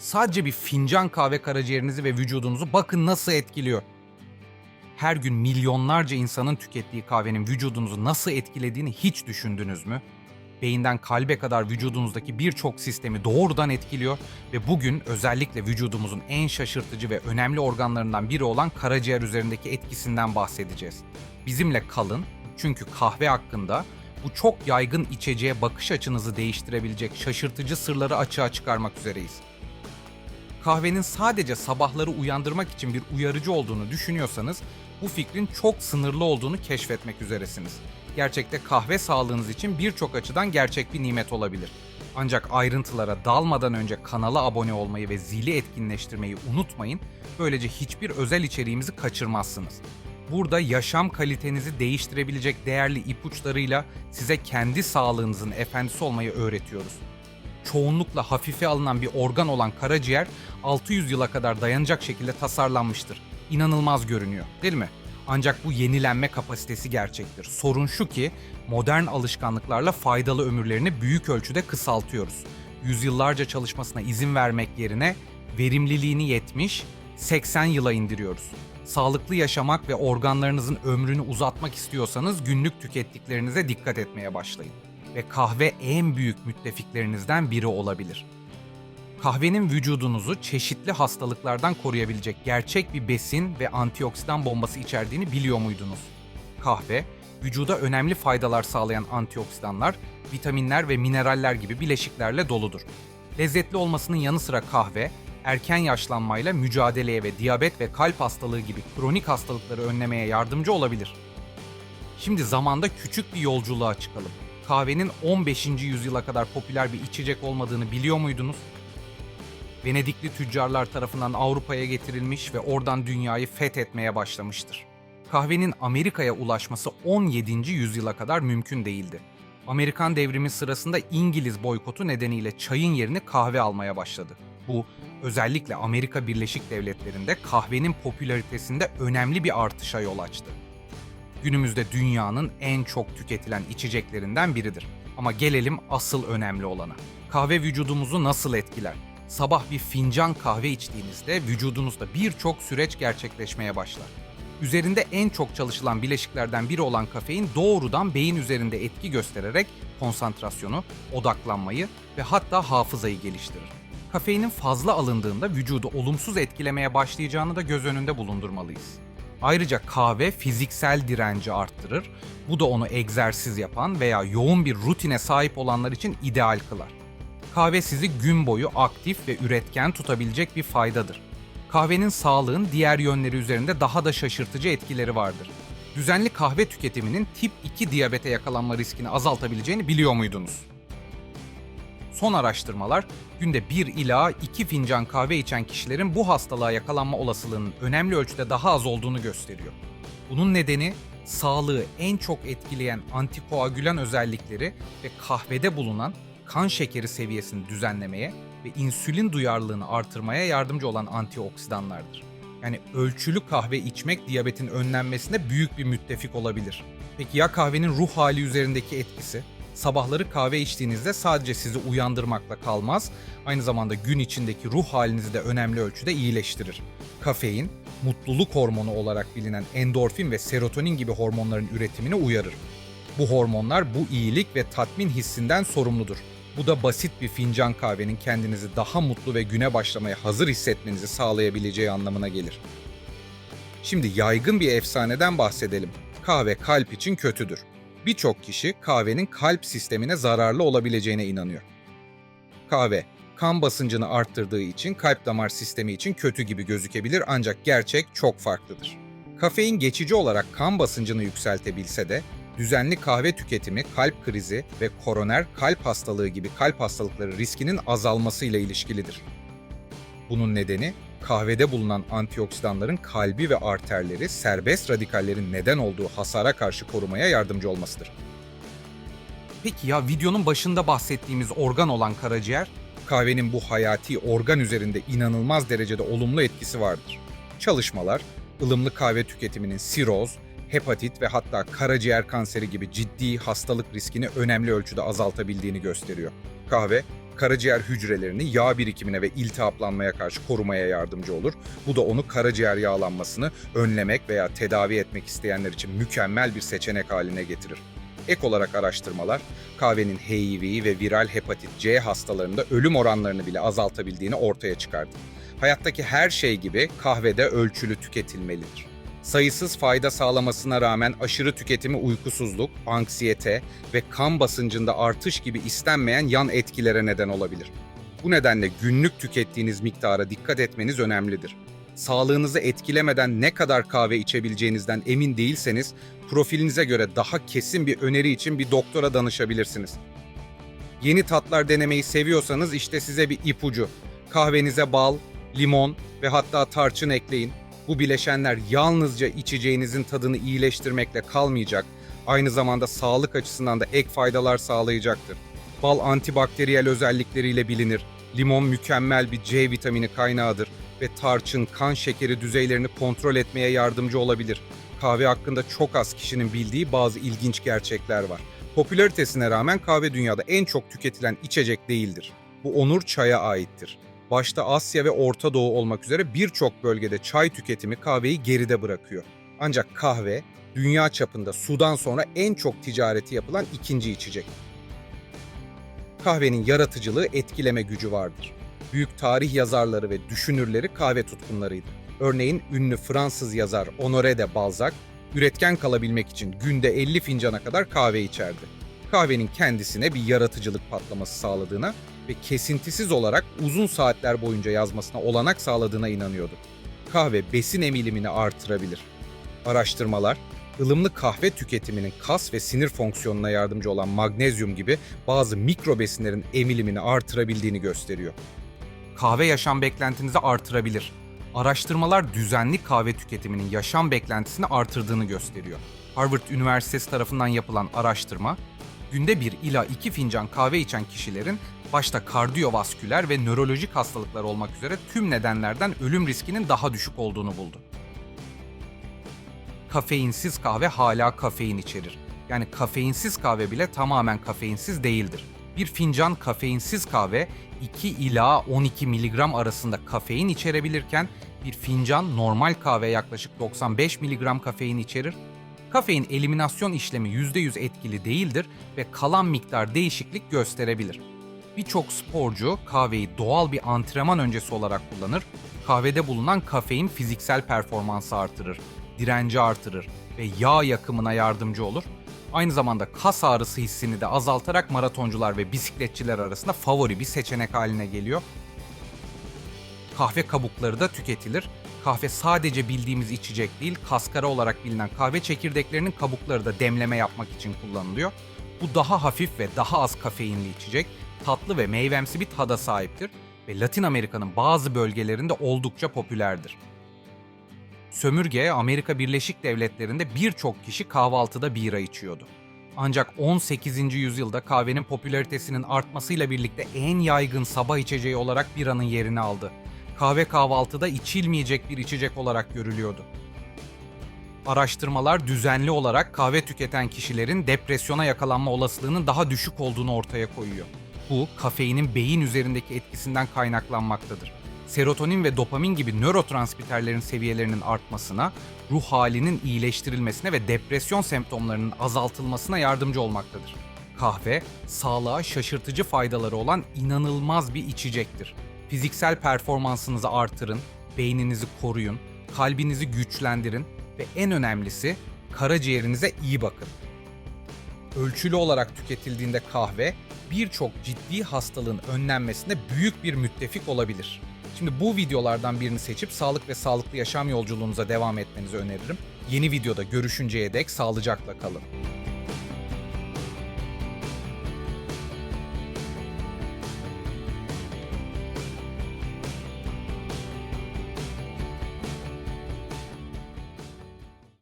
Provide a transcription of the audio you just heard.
Sadece bir fincan kahve karaciğerinizi ve vücudunuzu bakın nasıl etkiliyor. Her gün milyonlarca insanın tükettiği kahvenin vücudunuzu nasıl etkilediğini hiç düşündünüz mü? Beyinden kalbe kadar vücudunuzdaki birçok sistemi doğrudan etkiliyor ve bugün özellikle vücudumuzun en şaşırtıcı ve önemli organlarından biri olan karaciğer üzerindeki etkisinden bahsedeceğiz. Bizimle kalın çünkü kahve hakkında bu çok yaygın içeceğe bakış açınızı değiştirebilecek şaşırtıcı sırları açığa çıkarmak üzereyiz. Kahvenin sadece sabahları uyandırmak için bir uyarıcı olduğunu düşünüyorsanız bu fikrin çok sınırlı olduğunu keşfetmek üzeresiniz. Gerçekte kahve sağlığınız için birçok açıdan gerçek bir nimet olabilir. Ancak ayrıntılara dalmadan önce kanala abone olmayı ve zili etkinleştirmeyi unutmayın. Böylece hiçbir özel içeriğimizi kaçırmazsınız. Burada yaşam kalitenizi değiştirebilecek değerli ipuçlarıyla size kendi sağlığınızın efendisi olmayı öğretiyoruz çoğunlukla hafife alınan bir organ olan karaciğer 600 yıla kadar dayanacak şekilde tasarlanmıştır. İnanılmaz görünüyor, değil mi? Ancak bu yenilenme kapasitesi gerçektir. Sorun şu ki modern alışkanlıklarla faydalı ömürlerini büyük ölçüde kısaltıyoruz. Yüzyıllarca çalışmasına izin vermek yerine verimliliğini 70, 80 yıla indiriyoruz. Sağlıklı yaşamak ve organlarınızın ömrünü uzatmak istiyorsanız günlük tükettiklerinize dikkat etmeye başlayın ve kahve en büyük müttefiklerinizden biri olabilir. Kahvenin vücudunuzu çeşitli hastalıklardan koruyabilecek gerçek bir besin ve antioksidan bombası içerdiğini biliyor muydunuz? Kahve, vücuda önemli faydalar sağlayan antioksidanlar, vitaminler ve mineraller gibi bileşiklerle doludur. Lezzetli olmasının yanı sıra kahve, erken yaşlanmayla mücadeleye ve diyabet ve kalp hastalığı gibi kronik hastalıkları önlemeye yardımcı olabilir. Şimdi zamanda küçük bir yolculuğa çıkalım. Kahvenin 15. yüzyıla kadar popüler bir içecek olmadığını biliyor muydunuz? Venedikli tüccarlar tarafından Avrupa'ya getirilmiş ve oradan dünyayı fethetmeye başlamıştır. Kahvenin Amerika'ya ulaşması 17. yüzyıla kadar mümkün değildi. Amerikan devrimi sırasında İngiliz boykotu nedeniyle çayın yerini kahve almaya başladı. Bu özellikle Amerika Birleşik Devletleri'nde kahvenin popülaritesinde önemli bir artışa yol açtı günümüzde dünyanın en çok tüketilen içeceklerinden biridir. Ama gelelim asıl önemli olana. Kahve vücudumuzu nasıl etkiler? Sabah bir fincan kahve içtiğinizde vücudunuzda birçok süreç gerçekleşmeye başlar. Üzerinde en çok çalışılan bileşiklerden biri olan kafein doğrudan beyin üzerinde etki göstererek konsantrasyonu, odaklanmayı ve hatta hafızayı geliştirir. Kafeinin fazla alındığında vücudu olumsuz etkilemeye başlayacağını da göz önünde bulundurmalıyız. Ayrıca kahve fiziksel direnci arttırır. Bu da onu egzersiz yapan veya yoğun bir rutine sahip olanlar için ideal kılar. Kahve sizi gün boyu aktif ve üretken tutabilecek bir faydadır. Kahvenin sağlığın diğer yönleri üzerinde daha da şaşırtıcı etkileri vardır. Düzenli kahve tüketiminin tip 2 diyabete yakalanma riskini azaltabileceğini biliyor muydunuz? Son araştırmalar günde 1 ila 2 fincan kahve içen kişilerin bu hastalığa yakalanma olasılığının önemli ölçüde daha az olduğunu gösteriyor. Bunun nedeni sağlığı en çok etkileyen antikoagülan özellikleri ve kahvede bulunan kan şekeri seviyesini düzenlemeye ve insülin duyarlılığını artırmaya yardımcı olan antioksidanlardır. Yani ölçülü kahve içmek diyabetin önlenmesinde büyük bir müttefik olabilir. Peki ya kahvenin ruh hali üzerindeki etkisi? Sabahları kahve içtiğinizde sadece sizi uyandırmakla kalmaz, aynı zamanda gün içindeki ruh halinizi de önemli ölçüde iyileştirir. Kafein, mutluluk hormonu olarak bilinen endorfin ve serotonin gibi hormonların üretimini uyarır. Bu hormonlar bu iyilik ve tatmin hissinden sorumludur. Bu da basit bir fincan kahvenin kendinizi daha mutlu ve güne başlamaya hazır hissetmenizi sağlayabileceği anlamına gelir. Şimdi yaygın bir efsaneden bahsedelim. Kahve kalp için kötüdür birçok kişi kahvenin kalp sistemine zararlı olabileceğine inanıyor. Kahve, kan basıncını arttırdığı için kalp damar sistemi için kötü gibi gözükebilir ancak gerçek çok farklıdır. Kafein geçici olarak kan basıncını yükseltebilse de düzenli kahve tüketimi kalp krizi ve koroner kalp hastalığı gibi kalp hastalıkları riskinin azalmasıyla ilişkilidir. Bunun nedeni kahvede bulunan antioksidanların kalbi ve arterleri serbest radikallerin neden olduğu hasara karşı korumaya yardımcı olmasıdır. Peki ya videonun başında bahsettiğimiz organ olan karaciğer? Kahvenin bu hayati organ üzerinde inanılmaz derecede olumlu etkisi vardır. Çalışmalar, ılımlı kahve tüketiminin siroz, hepatit ve hatta karaciğer kanseri gibi ciddi hastalık riskini önemli ölçüde azaltabildiğini gösteriyor. Kahve, karaciğer hücrelerini yağ birikimine ve iltihaplanmaya karşı korumaya yardımcı olur. Bu da onu karaciğer yağlanmasını önlemek veya tedavi etmek isteyenler için mükemmel bir seçenek haline getirir. Ek olarak araştırmalar kahvenin HIV ve viral hepatit C hastalarında ölüm oranlarını bile azaltabildiğini ortaya çıkardı. Hayattaki her şey gibi kahvede ölçülü tüketilmelidir. Sayısız fayda sağlamasına rağmen aşırı tüketimi uykusuzluk, anksiyete ve kan basıncında artış gibi istenmeyen yan etkilere neden olabilir. Bu nedenle günlük tükettiğiniz miktara dikkat etmeniz önemlidir. Sağlığınızı etkilemeden ne kadar kahve içebileceğinizden emin değilseniz, profilinize göre daha kesin bir öneri için bir doktora danışabilirsiniz. Yeni tatlar denemeyi seviyorsanız işte size bir ipucu. Kahvenize bal, limon ve hatta tarçın ekleyin. Bu bileşenler yalnızca içeceğinizin tadını iyileştirmekle kalmayacak, aynı zamanda sağlık açısından da ek faydalar sağlayacaktır. Bal antibakteriyel özellikleriyle bilinir. Limon mükemmel bir C vitamini kaynağıdır ve tarçın kan şekeri düzeylerini kontrol etmeye yardımcı olabilir. Kahve hakkında çok az kişinin bildiği bazı ilginç gerçekler var. Popülaritesine rağmen kahve dünyada en çok tüketilen içecek değildir. Bu onur çaya aittir. Başta Asya ve Orta Doğu olmak üzere birçok bölgede çay tüketimi kahveyi geride bırakıyor. Ancak kahve dünya çapında sudan sonra en çok ticareti yapılan ikinci içecek. Kahvenin yaratıcılığı etkileme gücü vardır. Büyük tarih yazarları ve düşünürleri kahve tutkunlarıydı. Örneğin ünlü Fransız yazar Honoré de Balzac, üretken kalabilmek için günde 50 fincana kadar kahve içerdi. Kahvenin kendisine bir yaratıcılık patlaması sağladığına ve kesintisiz olarak uzun saatler boyunca yazmasına olanak sağladığına inanıyordu. Kahve besin emilimini artırabilir. Araştırmalar, ılımlı kahve tüketiminin kas ve sinir fonksiyonuna yardımcı olan magnezyum gibi bazı mikro besinlerin emilimini artırabildiğini gösteriyor. Kahve yaşam beklentinizi artırabilir. Araştırmalar düzenli kahve tüketiminin yaşam beklentisini artırdığını gösteriyor. Harvard Üniversitesi tarafından yapılan araştırma, günde 1 ila 2 fincan kahve içen kişilerin başta kardiyovasküler ve nörolojik hastalıklar olmak üzere tüm nedenlerden ölüm riskinin daha düşük olduğunu buldu. Kafeinsiz kahve hala kafein içerir. Yani kafeinsiz kahve bile tamamen kafeinsiz değildir. Bir fincan kafeinsiz kahve 2 ila 12 miligram arasında kafein içerebilirken bir fincan normal kahve yaklaşık 95 miligram kafein içerir. Kafein eliminasyon işlemi %100 etkili değildir ve kalan miktar değişiklik gösterebilir. Birçok sporcu kahveyi doğal bir antrenman öncesi olarak kullanır. Kahvede bulunan kafein fiziksel performansı artırır, direnci artırır ve yağ yakımına yardımcı olur. Aynı zamanda kas ağrısı hissini de azaltarak maratoncular ve bisikletçiler arasında favori bir seçenek haline geliyor. Kahve kabukları da tüketilir. Kahve sadece bildiğimiz içecek değil, kaskara olarak bilinen kahve çekirdeklerinin kabukları da demleme yapmak için kullanılıyor. Bu daha hafif ve daha az kafeinli içecek, tatlı ve meyvemsi bir tada sahiptir ve Latin Amerika'nın bazı bölgelerinde oldukça popülerdir. Sömürge Amerika Birleşik Devletleri'nde birçok kişi kahvaltıda bira içiyordu. Ancak 18. yüzyılda kahvenin popülaritesinin artmasıyla birlikte en yaygın sabah içeceği olarak biranın yerini aldı. Kahve kahvaltıda içilmeyecek bir içecek olarak görülüyordu. Araştırmalar düzenli olarak kahve tüketen kişilerin depresyona yakalanma olasılığının daha düşük olduğunu ortaya koyuyor. Bu, kafeinin beyin üzerindeki etkisinden kaynaklanmaktadır serotonin ve dopamin gibi nörotransmitterlerin seviyelerinin artmasına, ruh halinin iyileştirilmesine ve depresyon semptomlarının azaltılmasına yardımcı olmaktadır. Kahve, sağlığa şaşırtıcı faydaları olan inanılmaz bir içecektir. Fiziksel performansınızı artırın, beyninizi koruyun, kalbinizi güçlendirin ve en önemlisi karaciğerinize iyi bakın. Ölçülü olarak tüketildiğinde kahve birçok ciddi hastalığın önlenmesinde büyük bir müttefik olabilir. Şimdi bu videolardan birini seçip sağlık ve sağlıklı yaşam yolculuğunuza devam etmenizi öneririm. Yeni videoda görüşünceye dek sağlıcakla kalın.